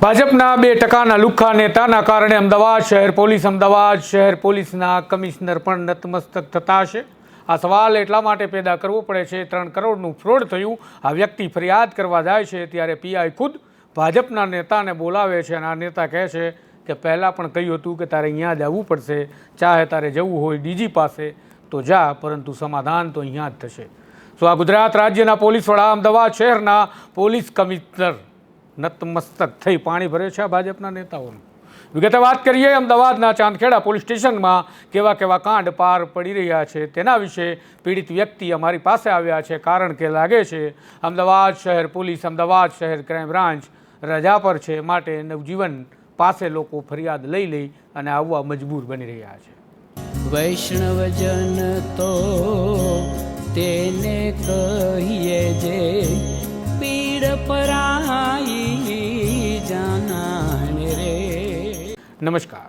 ભાજપના બે ટકાના લુખ્ખા નેતાના કારણે અમદાવાદ શહેર પોલીસ, અમદાવાદ શહેર પોલીસના કમિશનર પણ નતમસ્તક થતા હશે. આ સવાલ એટલા માટે પેદા કરવો પડે છે, ત્રણ કરોડનું ફ્રોડ થયું, આ વ્યક્તિ ફરિયાદ કરવા જાય છે ત્યારે પીઆઈ ખુદ ભાજપના નેતાને બોલાવે છે અને આ નેતા કહે છે કે પહેલાં પણ કહ્યું હતું કે તારે અહીંયા જ આવવું પડશે, ચાહે તારે જવું હોય ડીજી પાસે તો જા, પરંતુ સમાધાન તો અહીંયા જ થશે. તો આ ગુજરાત રાજ્યના પોલીસ વડા અમદાવાદ શહેરના પોલીસ કમિશનર નતમસ્તક થઈ પાણી ભરે છે આ ભાજપના નેતાઓનું. વિગતે વાત કરીએ, અમદાવાદના ચાંદખેડા પોલીસ સ્ટેશનમાં કેવા કેવા કાંડ પાર પડી રહ્યા છે તેના વિશે પીડિત વ્યક્તિ અમારી પાસે આવ્યા છે. કારણ કે લાગે છે, અમદાવાદ શહેર પોલીસ, અમદાવાદ શહેર ક્રાઇમ બ્રાન્ચ રજા પર છે માટે નવજીવન પાસે લોકો ફરિયાદ લઈ લઈ અને આવવા મજબૂર બની રહ્યા છે. વૈષ્ણવજન તો તેને કહીએ જે નમસ્કાર.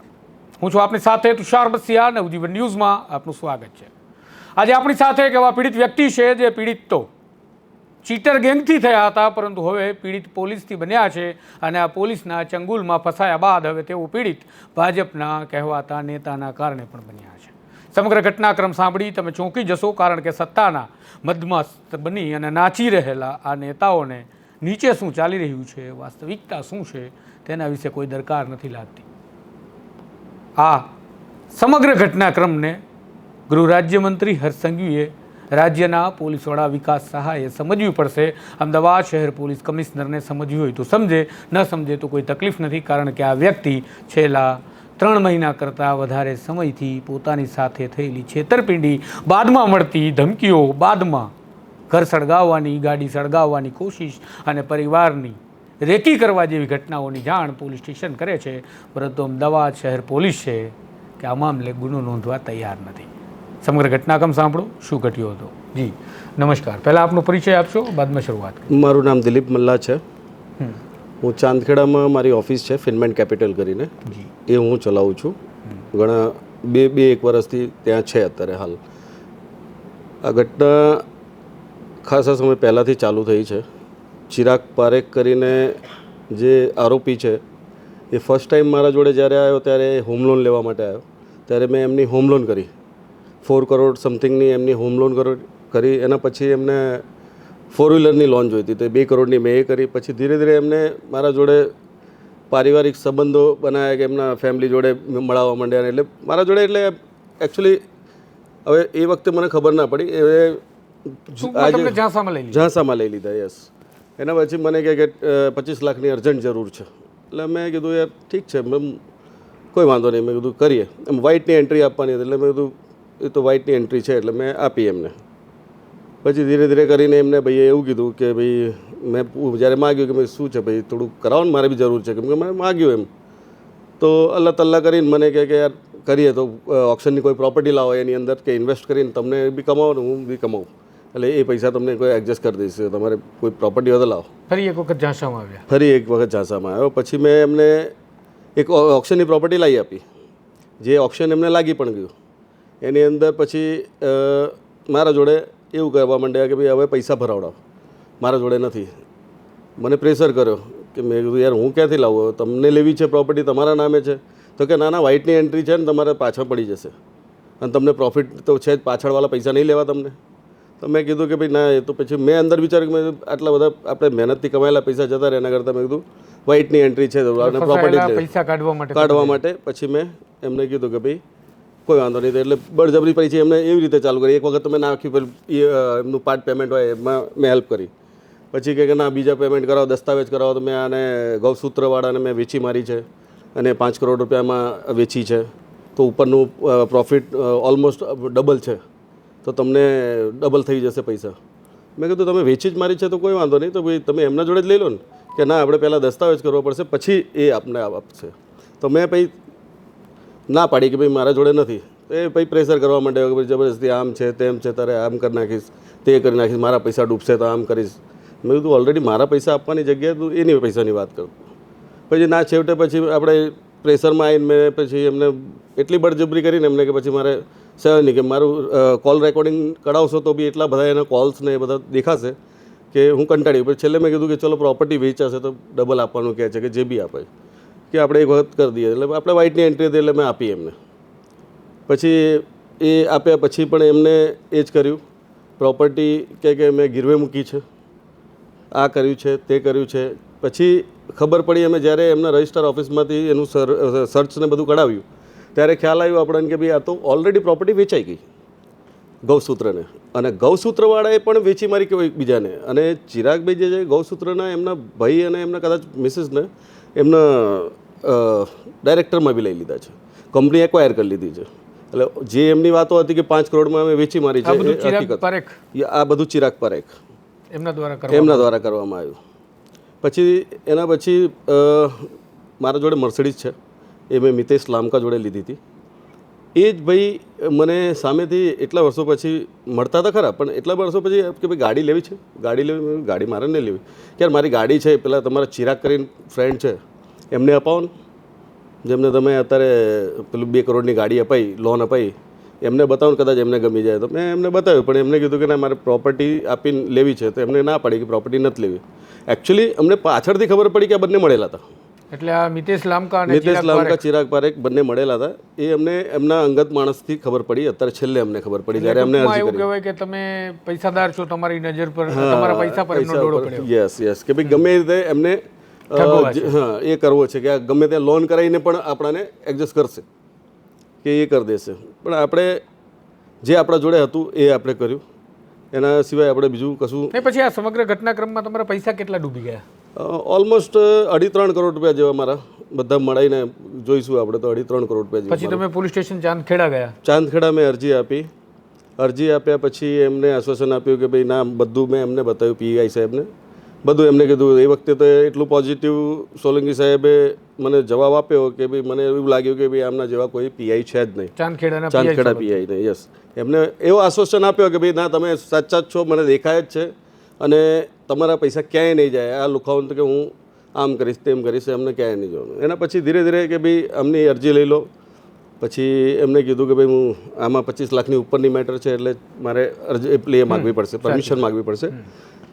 હું છું આપની સાથે તુષાર બસિયા નવજીવન ન્યૂઝમાં આપનું સ્વાગત છે. આજે આપણી સાથે એક એવા પીડિત વ્યક્તિ છે જે પીડિત તો ચીટર ગેંગથી થયા હતા, પરંતુ હવે પીડિત પોલીસથી બન્યા છે અને આ પોલીસના ચંગુલમાં ફસાયા બાદ હવે તેઓ પીડિત ભાજપના કહેવાતા નેતાના કારણે પણ બન્યા છે. સમગ્ર ઘટનાક્રમ સાંભળી તમે ચોંકી જશો, કારણ કે સત્તાના મધમસ્ત બની અને નાચી રહેલા આ નેતાઓને નીચે શું ચાલી રહ્યું છે? વાસ્તવિકતા શું છે? તેના વિશે કોઈ દરકાર નથી લાગતી. આ સમગ્ર ઘટનાક્રમને ગૃહ રાજ્યમંત્રી હર્ષ રાજ્યના પોલીસ વડા વિકાસ સહાયે સમજવી પડશે. અમદાવાદ શહેર પોલીસ કમિશનરને સમજવી હોય તો સમજે, ન સમજે તો કોઈ તકલીફ નથી, કારણ કે આ વ્યક્તિ છેલ્લા ત્રણ મહિના કરતાં વધારે સમયથી પોતાની સાથે થયેલી છેતરપિંડી, બાદમાં મળતી ધમકીઓ, બાદમાં ઘર સળગાવવાની ગાડી સળગાવવાની કોશિશ અને પરિવારની રેકી કરવા જેવી ઘટનાઓની જાણ પોલીસ સ્ટેશન કરે છે. પરંતુ અમદાવાદ શહેર પોલીસ છે કે આ મામલે ગુનો નોંધવા તૈયાર નથી. સમગ્ર ઘટનાક્રમ સાંભળો. શું ઘટ્યો હતો? જી. નમસ્કાર. પહેલાં આપનો પરિચય આપશો? બાદમાં શરૂઆત મારું નામ દિલીપ મલ્લા છે. હું ચાંદખેડામાં મારી ઓફિસ છે ફિનમેન્ટ કેપિટલ કરીને. જી. એ હું ચલાવું છું. ઘણા બે બે એક વર્ષથી ત્યાં છે અત્યારે હાલ. આ ઘટના ખાસા સમય પહેલાંથી ચાલુ થઈ છે. ચિરાગ પારેખ કરીને જે આરોપી છે, એ ફર્સ્ટ ટાઈમ મારા જોડે જ્યારે આવ્યો ત્યારે હોમ લોન લેવા માટે આવ્યો. ત્યારે મેં એમની હોમ લોન કરી. ફોર કરોડ સમથિંગની એમની હોમ લોન કરી એના પછી એમને ફોર વ્હીલરની લોન જોઈતી તો બે કરોડની મેં એ કરી. પછી ધીરે ધીરે એમને મારા જોડે પારિવારિક સંબંધો બનાવ્યા કે એમના ફેમિલી જોડે મળાવવા માંડ્યા એટલે મારા જોડે એટલે એકચ્યુઅલી હવે એ વખતે મને ખબર ના પડી. તમને ઝાંસામાં લઈ લીધા. યસ એના પછી મને કહે કે પચીસ લાખની અર્જન્ટ જરૂર છે. એટલે મેં કીધું યાર ઠીક છે મેમ કોઈ વાંધો નહીં. મેં કીધું કરીએ. એમ વ્હાઇટની એન્ટ્રી આપવાની હતી એટલે મેં કીધું એ તો વ્હાઇટની એન્ટ્રી છે એટલે મેં આપી એમને. પછી ધીરે ધીરે કરીને એમને ભાઈએ એવું કીધું કે ભાઈ મેં જ્યારે માગ્યું કે ભાઈ શું છે ભાઈ થોડુંક કરાવો ને મારે બી જરૂર છે. કેમ કે મેં માગ્યું એમ. તો અલ્લા તલ્લા કરીને મને કહે કે યાર કરીએ તો ઓપ્શનની કોઈ પ્રોપર્ટી લાવો એની અંદર કે ઇન્વેસ્ટ કરીને તમને બી કમાવો ને હું બી કમાવું. એટલે એ પૈસા તમને કોઈ એડજસ્ટ કરી દઈશ. તમારે કોઈ પ્રોપર્ટી હોય તો લાવો. ફરી એક વખત ઝાંસામાં આવ્યા. ફરી એક વખત ઝાંસામાં આવ્યો. પછી મેં એમને એક ઓપ્શનની પ્રોપર્ટી લાવી આપી. જે ઓપ્શન એમને લાગી પણ ગયું. એની અંદર પછી મારા જોડે એવું કરવા માંડ્યા કે ભાઈ હવે પૈસા ભરાવડાવો. મારા જોડે નથી. મને પ્રેશર કર્યો કે મેં કીધું યાર હું ક્યાંથી લાવું? તમને લેવી છે પ્રોપર્ટી તમારા નામે છે. તો કે ના ના વ્હાઇટની એન્ટ્રી છે ને તમારે પાછળ પડી જશે. અને તમને પ્રોફિટ તો છે જ પાછળવાળા પૈસા નહીં લેવા તમને. તો મેં કીધું કે ભાઈ ના એ તો પછી મેં અંદર વિચાર્યું કે મેં આટલા બધા આપણે મહેનતથી કમાયેલા પૈસા જતા રહે એના કરતાં મેં કીધું વ્હાઇટની એન્ટ્રી છે તો આપણે પ્રોપર્ટી પૈસા કાઢવા માટે કાઢવા માટે. પછી મેં એમને કીધું કે ભાઈ કોઈ વાંધો નહીં. તો એટલે બળજબરી પછી એમને એવી રીતે ચાલુ કરી. એક વખત પેલું એ, અ, એમનું પાર્ટ પેમેન્ટ હોય એમાં મેં હેલ્પ કરી. પછી કહે કે ના બીજા પેમેન્ટ કરાવો દસ્તાવેજ કરાવો. તો મેં આને ગૌસૂત્રવાળાને મેં વેચી મારી છે અને પાંચ કરોડ રૂપિયામાં વેચી છે. તો ઉપરનું પ્રોફિટ ઓલમોસ્ટ ડબલ છે. તો તમને ડબલ થઈ જશે પૈસા. મેં કીધું, તમે વેચી જ મારી છે તો કોઈ વાંધો નહીં. તો ભાઈ, તમે એમના જોડે જ લઈ લો ને. કે, ના, આપણે પહેલાં દસ્તાવેજ કરવો પડશે, પછી એ આપને આપશે. તો મેં પછી ના પાડી કે ભાઈ, મારા જોડે નથી. તો એ પછી પ્રેશર કરવા માંડ્યો કે ભાઈ જબરદસ્તી આમ છે, તેમ છે, તારે આમ કરી નાખીશ, તે કરી નાખીશ, મારા પૈસા ડૂબશે તો આમ કરીશ. મેં કીધું ઓલરેડી મારા પૈસા આપવાની જગ્યાએ તું એની પૈસાની વાત કરું. પછી ના, છેવટે પછી આપણે પ્રેશરમાં આવીને મેં પછી એમને એટલી બળજબરી કરીને એમને કે પછી મારે સહન નહીં કે મારું કોલ રેકોર્ડિંગ કઢાવશો તો બી એટલા બધા એના કોલ્સ ને એ બધા દેખાશે કે હું કંટાળી પછી છેલ્લે મેં કીધું કે ચલો પ્રોપર્ટી વેચાશે તો ડબલ આપવાનું કહે છે કે જે બી આપે. કે આપણે એક વખત કરી દઈએ. એટલે આપણે વાઇટની એન્ટ્રી હતી એટલે મેં આપી એમને. પછી એ આપ્યા પછી પણ એમને એ જ કર્યું. પ્રોપર્ટી કે કે મેં ગીરવે મૂકી છે. આ કર્યું છે, તે કર્યું છે. પછી ખબર પડી, અમે જ્યારે એમના રજિસ્ટર ઓફિસમાંથી એનું સર સર્ચ ને બધું કઢાવ્યું ત્યારે ખ્યાલ આવ્યો આપણને કે ભાઈ આ તો ઓલરેડી પ્રોપર્ટી વેચાઈ ગઈ ગૌસૂત્રને. અને ગૌસૂત્રવાળાએ પણ વેચી મારી કેવું એકબીજાને અને ચિરાગભાઈ જે છે ગૌસૂત્રના એમના ભાઈ અને એમના કદાચ મિસિસને એમના ડાયરેક્ટરમાં બી લઈ લીધા છે. કંપની એક્વાયર કરી લીધી છે. એટલે જે એમની વાતો હતી કે પાંચ કરોડમાં અમે વેચી મારી છે આ બધું ચિરાગ પરેખ. એમના દ્વારા એમના દ્વારા કરવામાં આવ્યું. પછી એના પછી મારા જોડે મર્સિડીઝ છે. એ મેં મિતેશ લામકા જોડે લીધી હતી. એ જ ભાઈ મને સામેથી એટલા વર્ષો પછી મળતા હતા ખરા, પણ એટલા વર્ષો પછી કે ભાઈ ગાડી લેવી છે, ગાડી લેવી ગાડી મારે નહીં લેવી. કે યાર મારી ગાડી છે, પેલા તમારા ચિરાગ કરીને ફ્રેન્ડ છે, એમને અપાવો ને જેમને તમે અત્યારે પેલું બે કરોડની ગાડી અપાઈ લોન અપાઈ, એમને બતાવો ને કદાચ એમને ગમી જાય તો. મેં એમને બતાવ્યું, પણ એમને કીધું કે ના, મારે પ્રોપર્ટી આપીને લેવી છે, તો એમને ના પડી કે પ્રોપર્ટી નથી લેવી. એકચ્યુઅલી અમને પાછળથી ખબર પડી કે આ બંને મળેલા હતા. એટલે આ મિતેશ લામકા અને મિતેશ લામકા ચિરાગ પારેખ બંને મળેલા હતા. એ અમને એમના અંગત માણસથી ખબર પડી. અત્યારે છેલ્લે અમને ખબર પડી જ્યારે અમને અરજી એવું કહેવાય કે તમે પૈસાદાર છો તમારી નજર પર તમારા પૈસા પર એમનો ડોળો પડ્યો. યસ યસ કે ભાઈ ગમે રીતે એમને હા એ કરવો છે કે આ ગમે ત્યાં લોન કરાવીને પણ આપણાને એડજસ્ટ કરશે. કે એ કરી દેશે. પણ આપણે જે આપણા જોડે હતું એ આપણે કર્યું. એના સિવાય આપણે બીજું કશું પછી આ સમગ્ર ઘટનાક્રમમાં તમારા પૈસા કેટલા ડૂબી ગયા? ઓલમોસ્ટ અઢી ત્રણ કરોડ રૂપિયા જેવા મારા બધા મળીને જોઈશું આપણે તો અઢી ત્રણ કરોડ રૂપિયા પછી તમે પોલીસ સ્ટેશન ચાંદખેડા ગયા? ચાંદખેડા મેં અરજી આપી. અરજી આપ્યા પછી એમને આશ્વાસન આપ્યું કે ભાઈ ના બધું મેં એમને બતાવ્યું પીઆઈ સાહેબને. બધું એમને કીધું. એ વખતે તો એટલું પોઝિટિવ સોલંકી સાહેબે મને જવાબ આપ્યો કે ભાઈ મને એવું લાગ્યું કે ભાઈ આમના જેવા કોઈ પીઆઈ છે જ નહીં. ચાંદખેડા ચાંદખેડા પીઆઈ નહીં યસ એમને એવો આશ્વાસન આપ્યો કે ભાઈ ના તમે સાચા જ છો મને દેખાય જ છે. અને તમારા પૈસા ક્યાંય નહીં જાય. આ લુખાውን તો કે હું આમ કરીશ તેમ કરીશ એમને ક્યાંય નહીં જવાનું. એના પછી ધીરે ધીરે કે ભાઈ આમની અરજી લઈ લો. પછી એમને કીધું કે ભાઈ હું આમાં પચીસ લાખની ઉપરની મેટર છે એટલે મારે અરજી એટલી એ માગવી પડશે પરમિશન માગવી પડશે.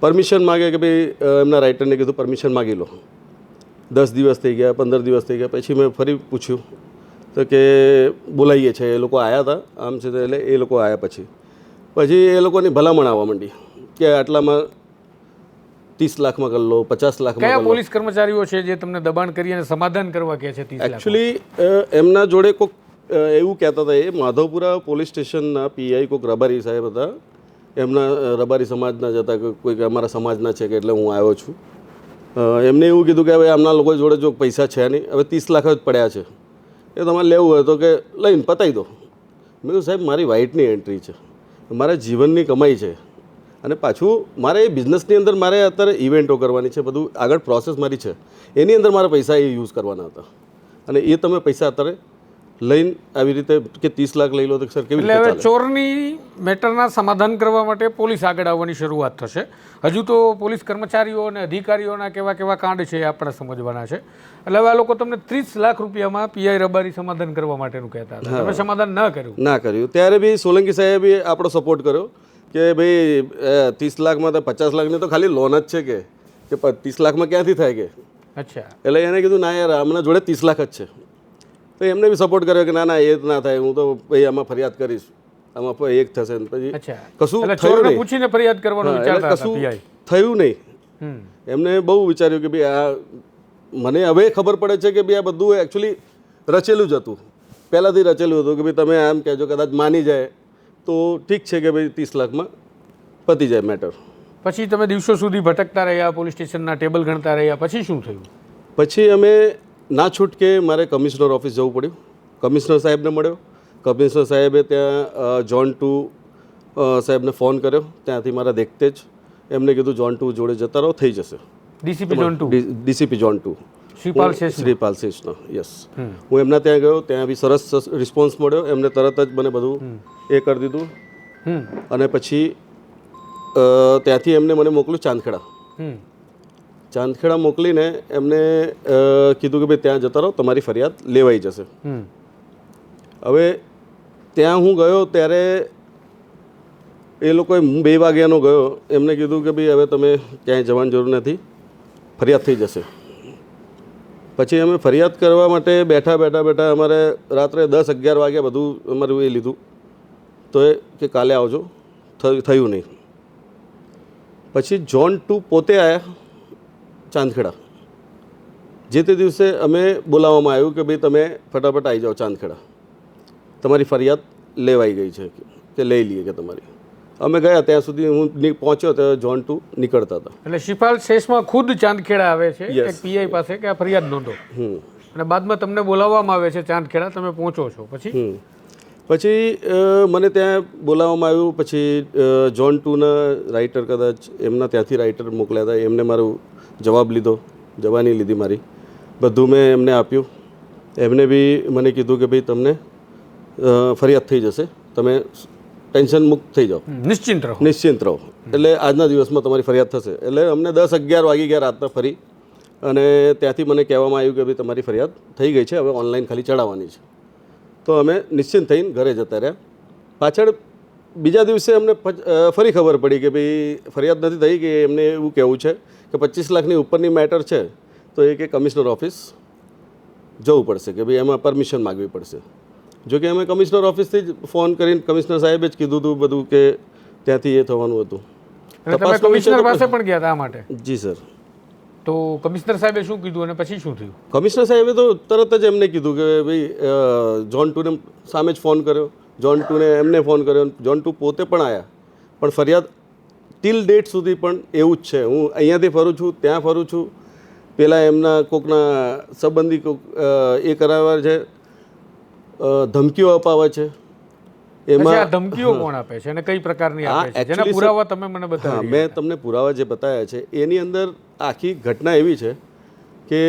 પરમિશન માગે કે ભાઈ એમના રાઇટરને કીધું પરમિશન માગી લો. દસ દિવસ થઈ ગયા પંદર દિવસ થઈ ગયા પછી મેં ફરી પૂછ્યું તો કે બોલાવીએ છે એ લોકો આવ્યા હતા આમ છે તો એટલે એ લોકો આવ્યા પછી. પછી એ લોકોની ભલામણ આવવા માંડી. કે આટલામાં ત્રીસ લાખમાં કરી લો પચાસ લાખમાં કયા પોલીસ કર્મચારીઓ છે જે તમને દબાણ કરી અને સમાધાન કરવા કહે છે એકચ્યુઅલી એમના જોડે કોઈક એવું કહેતા હતા એ માધવપુરા પોલીસ સ્ટેશનના પીઆઈ કોઈક રબારી સાહેબ હતા. એમના રબારી સમાજના જ હતા કે કોઈક અમારા સમાજના છે કે એટલે હું આવ્યો છું. એમને એવું કીધું કે હવે આમના લોકો જોડે જો પૈસા છે નહીં હવે ત્રીસ લાખ જ પડ્યા છે. એ તમારે લેવું હોય તો કે લઈને પતાવી દો. મેં કીધું સાહેબ મારી વાઇટની એન્ટ્રી છે. મારા જીવનની કમાઈ છે. અને પાછું મારે એ બિઝનેસની અંદર મારે અત્યારે ઇવેન્ટો કરવાની છે બધું આગળ પ્રોસેસ મારી છે. એની અંદર મારા પૈસા એ યુઝ કરવાના હતા. અને એ તમે પૈસા અત્યારે લઈને આવી રીતે કે ત્રીસ લાખ લઈ લો તો સર કેવી એટલે ચોરની મેટરના સમાધાન કરવા માટે પોલીસ આગળ આવવાની શરૂઆત થશે. હજુ તો પોલીસ કર્મચારીઓ અને અધિકારીઓના કેવા કેવા કાંડ છે એ આપણે સમજવાના છે. એટલે હવે આ લોકો તમને ત્રીસ લાખ રૂપિયામાં પીઆઈ રબારી સમાધાન કરવા માટેનું કહેતા હતા. તમે સમાધાન ન કર્યું. ના કર્યું. ત્યારે બી સોલંકી સાહેબે આપણો સપોર્ટ કર્યો. કે ભાઈ ત્રીસ લાખમાં તો પચાસ લાખની તો ખાલી લોન જ છે કે. કે ત્રીસ લાખમાં ક્યાંથી થાય કે? અચ્છા. એટલે એને કીધું ના યાર હમણાં જોડે ત્રીસ લાખ જ છે. તો એમને બી સપોર્ટ કર્યો કે ના ના એ જ ના થાય. હું તો ભાઈ આમાં ફરિયાદ કરીશ. આમાં એક થશે. પછી કશું થયું નહીં. પૂછીને ફરિયાદ કરવાનું કશું થયું નહીં. એમને બહુ વિચાર્યું કે ભાઈ આ મને હવે ખબર પડે છે કે ભાઈ આ બધું એકચ્યુઅલી રચેલું જ હતું. પહેલાંથી રચેલું હતું કે ભાઈ તમે આમ કહેજો કદાચ માની જાય. તો ઠીક છે કે ભાઈ ત્રીસ લાખમાં પતી જાય મેટર પછી તમે દિવસો સુધી ભટકતા રહ્યા પોલીસ સ્ટેશનના ટેબલ ગણતા રહ્યા પછી શું થયું? પછી અમે ના છૂટકે મારે કમિશનર ઓફિસ જવું પડ્યું. કમિશનર સાહેબને મળ્યો. કમિશનર સાહેબે ત્યાં જોન ટુ સાહેબને ફોન કર્યો. ત્યાંથી મારા દેખતે જ એમને કીધું જોન ટુ જોડે જતા રહો થઈ જશે. DCP zone two? DCP zone two. Shripal Shesh Shripal શેષનો yes હું એમના ત્યાં ગયો ત્યાં બી સરસ રિસ્પોન્સ મળ્યો એમને તરત જ મને બધું એ કરી દીધું. અને પછી ત્યાંથી એમને મને મોકલ્યું ચાંદખેડા. ચાંદખેડા મોકલીને એમને કીધું કે ભાઈ ત્યાં જતા રહો તમારી ફરિયાદ લેવાઈ જશે. હવે ત્યાં હું ગયો ત્યારે એ લોકોએ હું બે વાગ્યાનો ગયો એમને કીધું કે ભાઈ હવે તમે ક્યાંય જવાની જરૂર નથી ફરિયાદ થઈ જશે. પછી અમે ફરિયાદ કરવા માટે બેઠા બેઠા બેઠા અમારે રાત્રે દસ અગિયાર વાગ્યા બધું અમારું એ લીધું. તો એ કે કાલે આવજો. થયું નહીં. પછી જોન ટુ પોતે આવ્યા ચાંદખેડા. જે તે દિવસે અમે બોલાવવામાં આવ્યું કે ભાઈ તમે ફટાફટ આવી જાઓ ચાંદખેડા. તમારી ફરિયાદ લેવાઈ ગઈ છે કે લઈ લઈએ કે તમારી. અમે ગયા ત્યાં સુધી હું પહોંચ્યો તો જોન ટુ નીકળતા હતા. એટલે શિપાલ શેષમાં ખુદ ચાંદખેડા આવે છે એક પીઆઈ પાસે કે આ ફરિયાદ નોંધો? અને બાદમાં તમને બોલાવવામાં આવે છે ચાંદખેડા તમે પહોંચો છો પછી. પછી મને ત્યાં બોલાવવામાં આવ્યું પછી જોન ટુના રાઇટર કદાચ એમના ત્યાંથી રાઇટર મોકલ્યા હતા એમને મારું જવાબ લીધો જવાની લીધી મારી. બધું મેં એમને આપ્યું. એમને બી મને કીધું કે ભાઈ તમને ફરિયાદ થઈ જશે. તમે ટેન્શન મુક્ત થઈ જાઓ. નિશ્ચિંત રહો. નિશ્ચિંત રહો. એટલે આજના દિવસમાં તમારી ફરિયાદ થશે. એટલે અમને દસ અગિયાર વાગી ગયા રાતના ફરી. અને ત્યાંથી મને કહેવામાં આવ્યું કે ભાઈ તમારી ફરિયાદ થઈ ગઈ છે હવે ઓનલાઈન ખાલી ચડાવવાની છે. તો અમે નિશ્ચિંત થઈને ઘરે જતા રહ્યા. પાછળ બીજા દિવસે અમને ફરી ખબર પડી કે ભાઈ ફરિયાદ નથી થઈ કે એમને એવું કહેવું છે કે પચીસ લાખની ઉપરની મેટર છે તો એ કે કમિશનર ઓફિસ જવું પડશે કે ભાઈ એમાં પરમિશન માગવી પડશે. જો કે અમે કમિશનર ઓફિસથી જ ફોન કરીને કમિશનર સાહેબે જ કીધું હતું બધું કે ત્યાંથી એ થવાનું હતું. વિષય કમિશનર પાસે પણ ગયા હતા માટે? જી સર. તો કમિશનર સાહેબે શું કીધું અને પછી શું થયું? કમિશનર સાહેબે તો તરત જ એમને કીધું કે ભાઈ જોન ટુને સામે જ ફોન કર્યો. જોન ટુને એમને ફોન કર્યો. જોન ટુ પોતે પણ આવ્યા પણ ફરિયાદ ટિલ ડેટ સુધી પણ એવું જ છે. હું અહીંયાથી ફરું છું ત્યાં ફરું છું. પહેલાં એમના કોકના સંબંધી કોક એ કરાવવા છે ધમકીઓ અપાવે છે? એમાં ધમકીઓ કોણ આપે છે? અને કઈ પ્રકારની આપે છે? જેના પુરાવા તમે મને બતાવ્યા મેં તમને પુરાવા જે બતાવ્યા છે એની અંદર આખી ઘટના એવી છે કે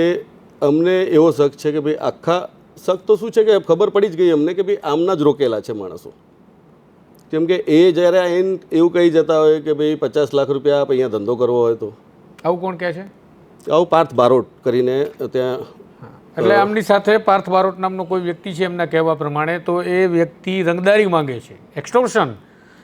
અમને એવો શક છે કે ભાઈ આખા શક તો શું છે કે ખબર પડી જ ગઈ અમને કે ભાઈ આમના જ રોકેલા છે માણસો. કેમ કે એ જ્યારે આઈને એવું કહી જતા હોય કે ભાઈ પચાસ લાખ રૂપિયા અહીંયા ધંધો કરવો હોય તો. આવું કોણ કહે છે? આવું પાર્થ બારોટ કરીને ત્યાં એટલે આમની સાથે પાર્થ બારોટ નામનો કોઈ વ્યક્તિ છે એમના કહેવા પ્રમાણે તો એ વ્યક્તિ રંગદારી માંગે છે. એક્સટોર્શન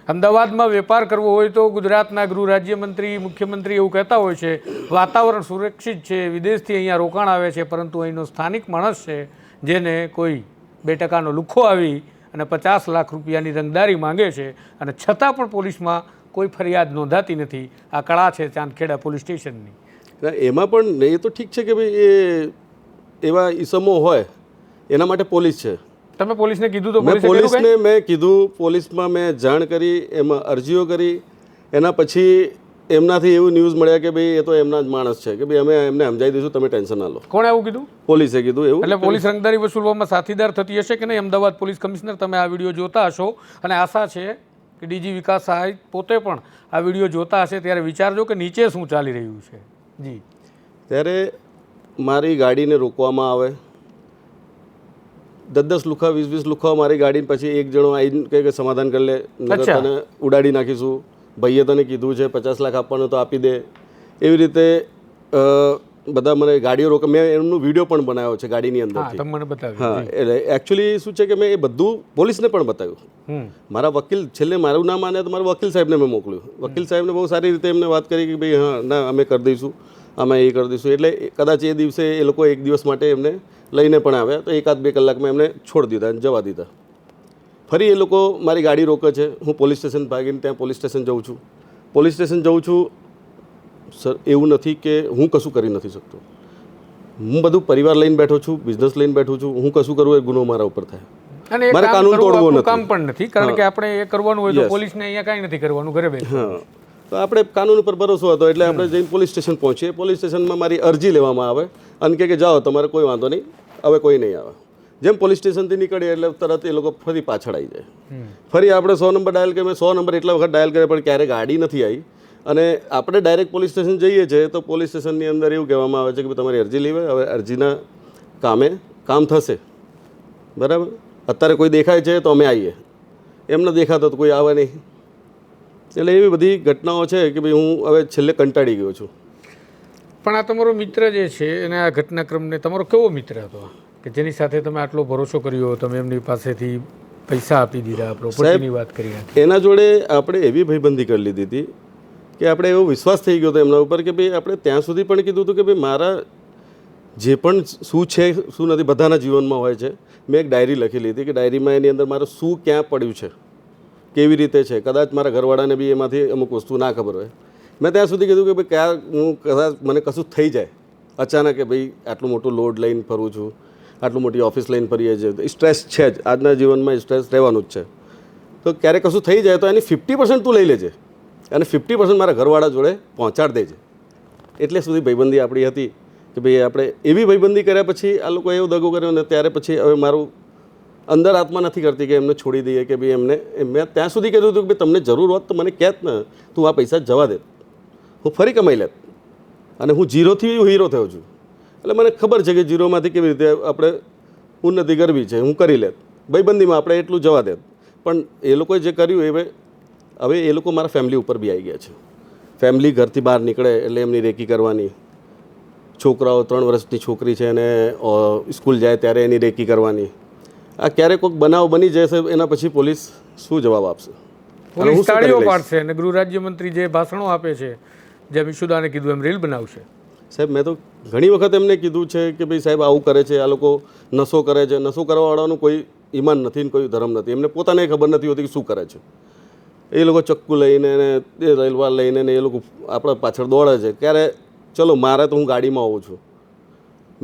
અમદાવાદમાં વેપાર કરવો હોય તો ગુજરાતના ગૃહ રાજ્યમંત્રી મુખ્યમંત્રી એવું કહેતા હોય છે વાતાવરણ સુરક્ષિત છે વિદેશથી અહીંયા રોકાણ આવે છે પરંતુ અહીંનો સ્થાનિક માણસ છે જેને કોઈ બે ટકાનો લુખ્ખો આવી અને પચાસ લાખ રૂપિયાની રંગદારી માંગે છે અને છતાં પણ પોલીસમાં કોઈ ફરિયાદ નોંધાતી નથી. આ કળા છે ચાંદખેડા પોલીસ સ્ટેશનની. એમાં પણ એ તો ઠીક છે કે ભાઈ એ એવા ઈસમો હોય એના માટે પોલીસ છે. તમે પોલીસને કીધું તો મેં? પોલીસને મેં કીધું પોલીસમાં મેં જાણ કરી એમાં અરજીઓ કરી એના પછી એમનાથી એવું ન્યૂઝ મળ્યા કે ભાઈ એ તો એમના જ માણસ છે કે ભાઈ અમે એમને સમજાવી દઈશું તમે ટેન્શન ના લો. કોણે આવું કીધું? પોલીસે કીધું એવું. એટલે પોલીસ રંગદારી વસૂલવામાં સાથીદાર થતી હશે કે નહીં? અમદાવાદ પોલીસ કમિશનર તમે આ વીડિયો જોતા હશો. અને આશા છે કે ડીજી વિકાસ સહાય પોતે પણ આ વીડિયો જોતા હશે ત્યારે વિચારજો કે નીચે શું ચાલી રહ્યું છે. જી. ત્યારે મારી ગાડીને રોકવામાં આવે. દસ દસ લુખા વીસ વીસ લુખા મારી ગાડી પછી એક જણો આવીને કહે કે સમાધાન કરી લે તને ઉડાડી નાખીશું. ભાઈએ તને કીધું છે પચાસ લાખ આપવાનું તો આપી દે. એવી રીતે બધા મને ગાડીઓ રોક મેં એમનો વીડિયો પણ બનાવ્યો છે ગાડીની બતાવ્યું. હા એટલે એકચ્યુઅલી શું છે કે મેં એ બધું પોલીસને પણ બતાવ્યું. મારા વકીલ છેલ્લે મારું ના માને તો મારા વકીલ સાહેબને મેં મોકલ્યું. વકીલ સાહેબને બહુ સારી રીતે એમને વાત કરી કે ભાઈ હા ના અમે કરી દઈશું. અમે એ કરી દઈશું. એટલે કદાચ એ દિવસે એ લોકો એક દિવસ માટે એમને લઈને પણ આવ્યા તો એકાદ બે કલાકમાં એમને છોડી દીધા અને જવા દીધા. ફરી એ લોકો મારી ગાડી રોકે છે. હું પોલીસ સ્ટેશન ભાગીને ત્યાં પોલીસ સ્ટેશન જઉં છું. પોલીસ સ્ટેશન જઉં છું. સર એવું નથી કે હું કશું કરી નથી શકતો. હું બધું પરિવાર લઈને બેઠો છું બિઝનેસ લઈને બેઠો છું. હું કશું કરું એ ગુનો મારા ઉપર થાય. અને મારે કાનૂન તોડવો નથી. કામ પણ નથી. કારણ કે આપણે એ કરવાનું હોય તો પોલીસને અહીંયા કાંઈ નથી કરવાનું ઘરે બેઠ. તો આપણે કાનૂન ઉપર ભરોસો હતો એટલે આપણે જઈને પોલીસ સ્ટેશન પહોંચીએ. પોલીસ સ્ટેશનમાં મારી અરજી લેવામાં આવે અને કે કે જાઓ તમારે કોઈ વાંધો નહીં. હવે કોઈ નહીં આવે. જેમ પોલીસ સ્ટેશનથી નીકળીએ એટલે તરત એ લોકો ફરી પાછળ આવી જાય. ફરી આપણે સો નંબર ડાયલ કરીએ. મેં સો નંબર એટલા વખત ડાયલ કર્યા પણ ક્યારે ગાડી નથી આવી. અને આપણે ડાયરેક્ટ પોલીસ સ્ટેશન જઈએ છીએ તો પોલીસ સ્ટેશનની અંદર એવું કહેવામાં આવે છે કે તમારી અરજી લેવાય હવે અરજીના કામે કામ થશે. બરાબર? અત્યારે કોઈ દેખાય છે તો અમે આવીએ એમને દેખાતો તો કોઈ આવે નહીં. એટલે એવી બધી ઘટનાઓ છે કે ભાઈ હું હવે છેલ્લે કંટાળી ગયો છું. પણ આ તમારો મિત્ર જે છે એને આ ઘટનાક્રમને તમારો કેવો મિત્ર હતો? કે જેની સાથે તમે આટલો ભરોસો કર્યો તમે એમની પાસેથી પૈસા આપી દીધા પ્રોપર્ટીની વાત કરી એના જોડે આપણે એવી ભયબંધી કરી લીધી હતી કે આપણે એવો વિશ્વાસ થઈ ગયો હતો એમના ઉપર કે ભાઈ આપણે ત્યાં સુધી પણ કીધું હતું કે ભાઈ મારા જે પણ શું છે શું નથી બધાના જીવનમાં હોય છે. મેં એક ડાયરી લખેલી હતી કે ડાયરીમાં એની અંદર મારું શું ક્યાં પડ્યું છે. કેવી રીતે છે? કદાચ મારા ઘરવાળાને બી એમાંથી અમુક વસ્તુ ના ખબર હોય. મેં ત્યાં સુધી કીધું કે ભાઈ કયા હું કદાચ મને કશું થઈ જાય. અચાનક કે ભાઈ આટલું મોટું લોડ લઈને ફરું છું, આટલું મોટી ઓફિસ લઈને ફરીએ છીએ સ્ટ્રેસ છે જ. આજના જીવનમાં સ્ટ્રેસ રહેવાનું જ છે. તો ક્યારેક કશું થઈ જાય તો એની ફિફ્ટી પર્સન્ટ તું લઈ લેજે. અને ફિફ્ટી પર્સન્ટ મારા ઘરવાળા જોડે પહોંચાડ દેજે. એટલે સુધી ભાઈબંધી આપણી હતી કે ભાઈ આપણે એવી ભાઈબંધી કર્યા પછી આ લોકો એવો દગો કર્યો ને ત્યારે પછી હવે મારું અંદર આત્મા નથી કરતી કે એમને છોડી દઈએ કે ભાઈ એમને મેં ત્યાં સુધી કીધું હતું કે તમને જરૂર હોત તો મને કહેત ને, તું આ પૈસા જવા દે. હું ફરી કમાઈ લેત. અને હું જીરોથી હીરો થયો છું. એટલે મને ખબર છે કે જીરોમાંથી કેવી રીતે આપણે ઉન્નતિ કરવી છે, હું કરી લેત. ભાઈબંધીમાં આપણે એટલું જવા દેત. પણ એ લોકોએ જે કર્યું એ હવે હવે એ લોકો મારા ફેમિલી ઉપર બી આવી ગયા છે. ફેમિલી ઘરથી બહાર નીકળે એટલે એમની રેકી કરવાની. છોકરાઓ ત્રણ વર્ષની છોકરી છે અને સ્કૂલ જાય ત્યારે એની રેકી કરવાની. આ ક્યારેક કોઈક બનાવ બની જશે એના પછી પોલીસ શું જવાબ આપશે? પોલીસ તાળીઓ પાડશે અને ગૃહ રાજ્યમંત્રી જે ભાષણો આપે છે જેમ ઈશુદાને કીધું એમ રીલ બનાવશે. સાહેબ મેં તો ઘણી વખત એમને કીધું છે કે ભાઈ સાહેબ આવું કરે છે આ લોકો નશો કરે છે. નશો કરવાવાળાનું કોઈ ઈમાન નથી ને કોઈ ધર્મ નથી. એમને પોતાને ખબર નથી હોતી કે શું કરે છે. એ લોકો ચક્કુ લઈને ને એ રેલવા લઈને ને એ લોકો આપણા પાછળ દોડે છે. ક્યારે ચલો મારે તો હું ગાડીમાં આવું છું.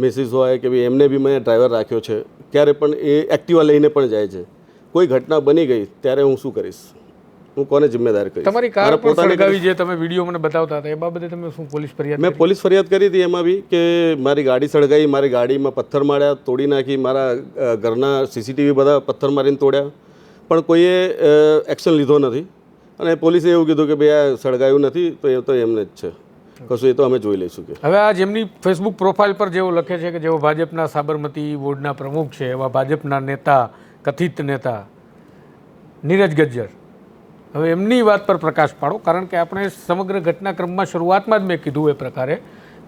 મિસિસ હોય કે ભાઈ એમને બી મેં ડ્રાઈવર રાખ્યો છે ક્યારે પણ એ એક્ટિવા લઈને પણ જાય છે. કોઈ ઘટના બની ગઈ ત્યારે હું શું કરીશ? હું કોને જિમ્મેદાર કરીશ? તમારી કાર સળગાવી જે તમે વીડિયો મને બતાવતા હતા એ બાબતે તમે શું પોલીસ ફરિયાદ મેં પોલીસ ફરિયાદ કરી હતી એમાં બી કે મારી ગાડી સળગાવી મારી ગાડીમાં પથ્થર માર્યા તોડી નાખી મારા ઘરના સીસીટીવી બધા પથ્થર મારીને તોડ્યા. પણ કોઈએ એક્શન લીધો નથી. અને પોલીસે એવું કીધું કે ભાઈ આ સળગાયું નથી તો એ તો એમને જ છે. કશું એ તો અમે જોઈ લઈશું કે. હવે આ જેમની ફેસબુક પ્રોફાઇલ પર જેઓ લખે છે કે જેઓ ભાજપના સાબરમતી બોર્ડના પ્રમુખ છે એવા ભાજપના નેતા કથિત નેતા નીરજ ગજ્જર. હવે એમની વાત પર પ્રકાશ પાડો કારણ કે આપણે સમગ્ર ઘટનાક્રમમાં શરૂઆતમાં જ મેં કીધું એ પ્રકારે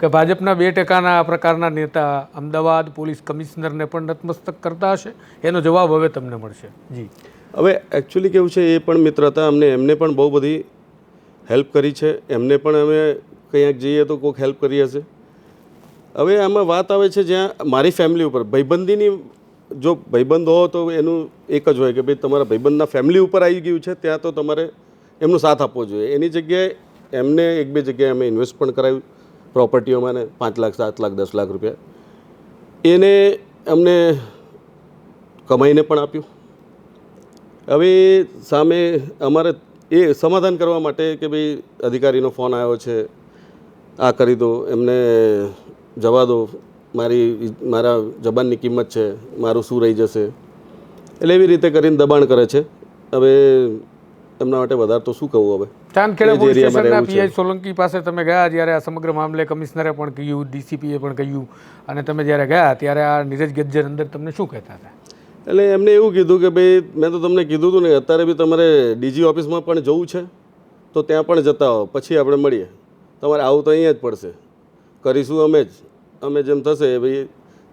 કે ભાજપના બે ટકાના આ પ્રકારના નેતા અમદાવાદ પોલીસ કમિશનરને પણ નતમસ્તક કરતા હશે. એનો જવાબ હવે તમને મળશે. જી. હવે એકચ્યુઅલી કેવું છે એ પણ મિત્ર હતા અમને એમને પણ બહુ બધી હેલ્પ કરી છે. એમને પણ અમે કંઈક જઈએ તો કોઈક હેલ્પ કરી હશે હવે આમાં વાત આવે છે જ્યાં મારી ફેમિલી ઉપર, ભાઈબંધીની જો ભાઈબંધ હો તો એનું એક જ હોય કે ભાઈ તમારા ભાઈબંધના ફેમિલી ઉપર આવી ગયું છે, ત્યાં તો તમારે એમનો સાથ આપવો જોઈએ. એની જગ્યાએ એમને એક બે જગ્યાએ અમે ઇન્વેસ્ટ પણ કરાવ્યું પ્રોપર્ટીઓમાં ને પાંચ લાખ, સાત લાખ, દસ લાખ રૂપિયા. એને અમને કમાઈને પણ આપ્યું. હવે સામે અમારે એ સમાધાન કરવા માટે કે ભાઈ અધિકારીનો ફોન આવ્યો છે આ કરી દો એમને જવા દો. મારી મારા જબાનની કિંમત છે મારું શું રહી જશે. એટલે એવી રીતે કરીને દબાણ કરે છે. હવે એમના માટે વધારે તો શું કહું હવે? ચાંદખેડા પોલીસ સ્ટેશનના પીઆઈ સોલંકી પાસે તમે ગયા જ્યારે આ સમગ્ર મામલે કમિશનરે પણ કહ્યું ડીસીપીએ પણ કહ્યું અને તમે જ્યારે ગયા ત્યારે આ નીરજ ગજ્જર અંદર તમને શું કહેતા હતા? એટલે એમને એવું કીધું કે ભાઈ મેં તો તમને કીધું હતું ને અત્યારે બી તમારે ડીજી ઓફિસમાં પણ જવું છે તો ત્યાં પણ જતા હો પછી આપણે મળીએ. તમારે આવું તો અહીંયા જ પડશે. કરીશું અમે જ. અમે જેમ થશે ભાઈ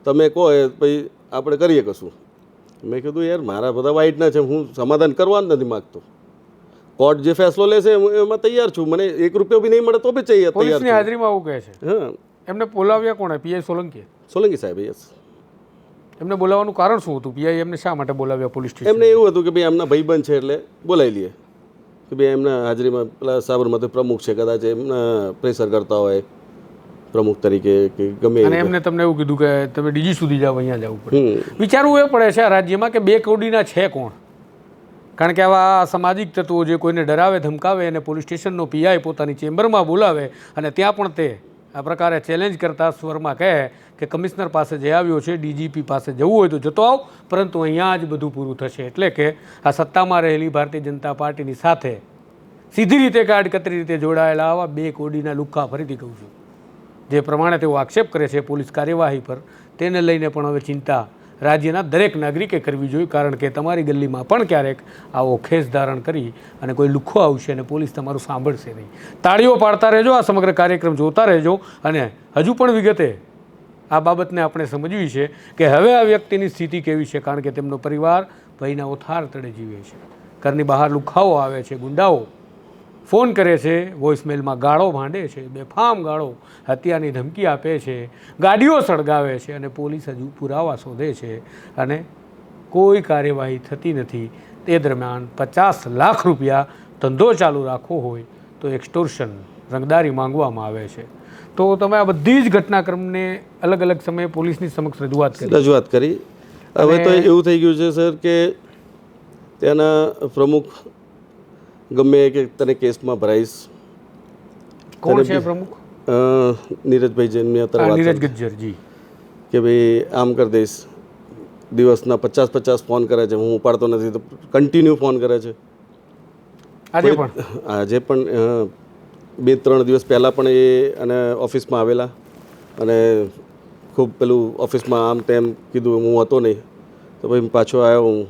તમે કહો એ ભાઈ આપણે કરીએ કશું. મેં કીધું યાર મારા બધા વાઇટના છે હું સમાધાન કરવા જ નથી માગતો. કોર્ટ જે ફેસલો લેશે હું એમાં તૈયાર છું. મને એક રૂપિયો બી નહીં મળે તો બી તૈયાર પોલીસની હાજરીમાં આવું કહે છે. છું હા. એમને બોલાવ્યા કોણે પીઆઈ સોલંકી સોલંકી સાહેબ યસ એમને બોલાવવાનું કારણ શું હતું? પીઆઈ એમને શા માટે બોલાવ્યા પોલીસ સ્ટેશન? એમને એવું હતું કે ભાઈ એમના ભાઈબંધ છે એટલે બોલાવી લઈએ. કે ભાઈ એમના હાજરીમાં પેલા સાબરમતી પ્રમુખ છે કદાચ એમના પ્રેશર કરતા હોય પ્રમુખ તરીકે કે ગમે અને એમને તમને એવું કીધું કે તમે ડીજી સુધી જાઓ અહીંયા જવું પડે. વિચારવું એ પડે છે આ રાજ્યમાં કે બે કરોડીના છે કોણ? કારણ કે આવા સામાજિક તત્વો જે કોઈને ડરાવે ધમકાવે અને પોલીસ સ્ટેશનનો પીઆઈ પોતાની ચેમ્બરમાં બોલાવે અને ત્યાં પણ તે આ પ્રકારે ચેલેન્જ કરતા સ્વરમાં કહે કે કમિશનર પાસે જે આવ્યો છે, ડીજીપી પાસે જવું હોય તો જતો આવ. પરંતુ અહીંયા જ બધું પૂરું થશે. એટલે કે આ સત્તામાં રહેલી ભારતીય જનતા પાર્ટીની સાથે સીધી રીતે કે આડકતરી રીતે જોડાયેલા આવા બે કોડીના લુખ્ખા ફરીથી કહું છું. જે પ્રમાણે તેઓ આક્ષેપ કરે છે પોલીસ કાર્યવાહી પર, તેને લઈને પણ હવે ચિંતા રાજ્યના દરેક નાગરિકે કરવી જોઈએ, કારણ કે તમારી ગલ્લીમાં પણ ક્યારેક આવો ખેસ ધારણ કરી અને કોઈ લુખ્ખો આવશે અને પોલીસ તમારું સાંભળશે નહીં. તાળીઓ પાડતા રહેજો, આ સમગ્ર કાર્યક્રમ જોતા રહેજો અને હજુ પણ વિગતે આ બાબતને આપણે સમજવી છે કે હવે આ વ્યક્તિની સ્થિતિ કેવી છે, કારણ કે તેમનો પરિવાર ભયના ઓથાર તળે જીવે છે. ઘરની બહાર લુખાઓ આવે છે, ગુંડાઓ ફોન કરે છે વોઇસમેલમાં ગાળો ભાંડે છે, બેફામ ગાળો હત્યાની ધમકી આપે છે, ગાડીઓ સળગાવે છે અને પોલીસ હજુ પુરાવા શોધે છે અને કોઈ કાર્યવાહી થતી નથી. તે દરમિયાન પચાસ લાખ રૂપિયા ધંધો ચાલુ રાખવો હોય તો એક્સટોર્શન રંગદારી માંગવામાં આવે છે. તો તમે આ બધી જ ઘટનાક્રમને અલગ અલગ સમયે પોલીસની સમક્ષ રજૂઆત કરી. રજૂઆત કરી. હવે તો એવું થઈ ગયું છે સર કે ત્યાંના પ્રમુખ ગમે કે તને કેસમાં ભરાઈશ. કોણ છે પ્રમુખ? નીરજભાઈ જૈનની અત્યારે નીરજ. ગજ્જર જી. કે ભાઈ આમ કરી દઈશ. દિવસના પચાસ પચાસ ફોન કરે છે. હું ઉપાડતો નથી તો કન્ટિન્યુ ફોન કરે છે. આજે પણ? આજે પણ બે ત્રણ દિવસ પહેલાં પણ એ અને ઓફિસમાં આવેલા. અને ખૂબ પેલું ઓફિસમાં આમ તેમ કીધું હું હતો નહીં. તો ભાઈ પાછો આવ્યો હું.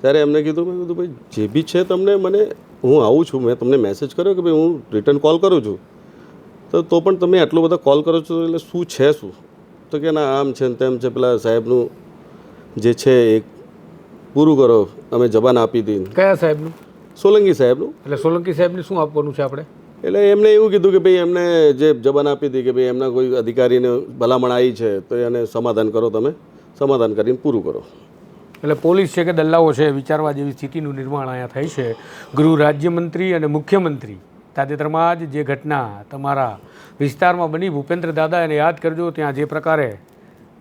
ત્યારે એમને કીધું મેં કીધું ભાઈ જે બી છે તમને મને હું આવું છું. મેં તમને મેસેજ કર્યો કે ભાઈ હું રિટર્ન કોલ કરું છું. તો તો પણ તમે આટલો બધો કોલ કરો છો એટલે શું છે શું? તો કે ના આમ છે ને તેમ છે. પેલા સાહેબનું જે છે એ પૂરું કરો. અમે જબાન આપી હતી કયા સાહેબનું? સોલંકી સાહેબનું. એટલે સોલંકી સાહેબને શું આપવાનું છે આપણે? એટલે એમને એવું કીધું કે ભાઈ એમને જે જબાન આપી હતી કે ભાઈ એમના કોઈ અધિકારીને ભલામણ આવી છે, તો એને સમાધાન કરો તમે, સમાધાન કરીને પૂરું કરો. એટલે પોલીસ છે કે દલ્લાઓ છે, વિચારવા જેવી સ્થિતિનું નિર્માણ અહીંયા થાય છે. ગૃહ રાજ્યમંત્રી અને મુખ્યમંત્રી તાજેતરમાં જ જે ઘટના તમારા વિસ્તારમાં બની, ભૂપેન્દ્ર દાદા એને યાદ કરજો, ત્યાં જે પ્રકારે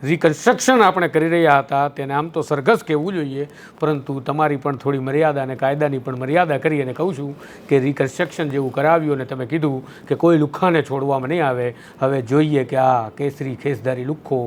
રિકન્સ્ટ્રક્શન આપણે કરી રહ્યા હતા, તેને આમ તો સરઘસ કહેવું જોઈએ, પરંતુ તમારી પણ થોડી મર્યાદા અને કાયદાની પણ મર્યાદા કરી અને કહું છું કે રિકન્સ્ટ્રક્શન જેવું કરાવ્યું અને તમે કીધું કે કોઈ લુખ્ખાને છોડવામાં નહીં આવે, હવે જોઈએ કે આ કેસરી ખેસધારી લુખ્ખો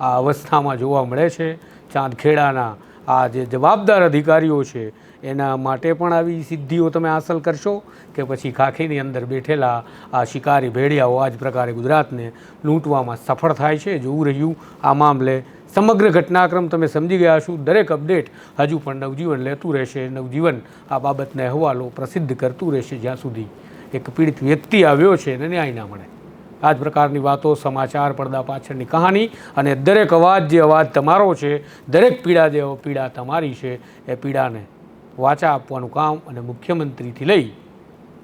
આ અવસ્થામાં જોવા મળે છે. ચાંદખેડાના આ જે જવાબદાર અધિકારીઓ છે એના માટે પણ આવી સિદ્ધિઓ તમે હાંસલ કરશો કે પછી ખાખીની અંદર બેઠેલા આ શિકારી ભેડિયાઓ આ જ પ્રકારે ગુજરાતને લૂંટવામાં સફળ થાય છે, જોવું રહ્યું. આ મામલે સમગ્ર ઘટનાક્રમ તમે સમજી ગયા છો દરેક અપડેટ હજુ પણ નવજીવન લેતું રહેશે. નવજીવન આ બાબતના અહેવાલો પ્રસિદ્ધ કરતું રહેશે. જ્યાં સુધી એક પીડિત વ્યક્તિ આવ્યો છે એને ન્યાય ના મળે. આ જ પ્રકારની વાતો સમાચાર પડદા પાછળની કહાની અને દરેક અવાજ જે અવાજ તમારો છે, દરેક પીડા જે પીડા તમારી છે, એ પીડાને વાચા આપવાનું કામ અને મુખ્યમંત્રીથી લઈ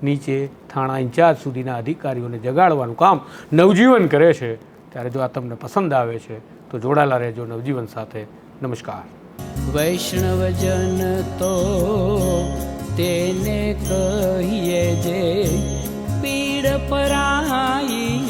નીચે થાણા ઇન્ચાર્જ સુધીના અધિકારીઓને જગાડવાનું કામ નવજીવન કરે છે. ત્યારે જો આ તમને પસંદ આવે છે, તો જોડાયેલા રહેજો નવજીવન સાથે. નમસ્કાર. વૈષ્ણવજન તો તેને કહીએ જે પીડ પરાઈ